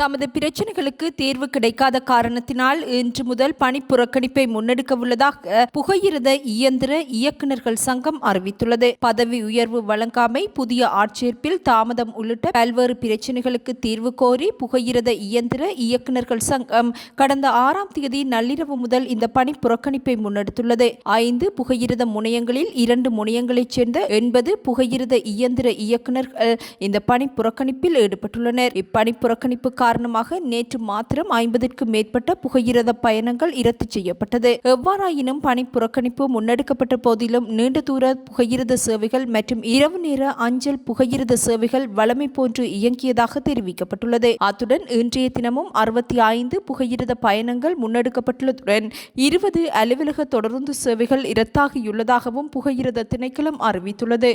தமது பிரச்சனைகளுக்கு தீர்வு கிடைக்காத காரணத்தினால் இன்று முதல் பணி புறக்கணிப்பை முன்னெடுக்க உள்ளதாக புகையிரத இயந்திர இயக்குநர்கள் சங்கம் அறிவித்துள்ளது. பதவி உயர்வு வழங்காமை புதிய ஆட்சேர்ப்பில் தாமதம் உள்ளிட்ட பல்வேறு பிரச்சனைகளுக்கு தீர்வு கோரி புகையிரத இயந்திர இயக்குநர்கள் சங்கம் கடந்த ஆறாம் தேதி நள்ளிரவு முதல் இந்த பணி புறக்கணிப்பை முன்னெடுத்துள்ளது. ஐந்து புகையிரத முனையங்களில் இரண்டு முனையங்களைச் சேர்ந்த எண்பது புகையிரத இயந்திர இயக்குநர்கள் இந்த பணி புறக்கணிப்பில் ஈடுபட்டுள்ளனர். இப்பணி புறக்கணிப்பு காரணமாக நேற்று மாத்திரம் ஐம்பதிற்கும் மேற்பட்ட புகையிரத பயணங்கள் இரத்து செய்யப்பட்டது. எவ்வாறாயினும் பணி புறக்கணிப்பு முன்னெடுக்கப்பட்ட போதிலும் நீண்ட தூர புகையிரத சேவைகள் மற்றும் இரவு நேர அஞ்சல் புகையிரத சேவைகள் வளமை போன்று இயங்கியதாக தெரிவிக்கப்பட்டுள்ளது. அத்துடன் இன்றைய தினமும் அறுபத்தி ஐந்து புகையிரத பயணங்கள் முன்னெடுக்கப்பட்டுள்ளதுடன் இருபது அலுவலக தொடருந்து சேவைகள் இரத்தாகியுள்ளதாகவும் புகையிரத திணைக்களம் அறிவித்துள்ளது.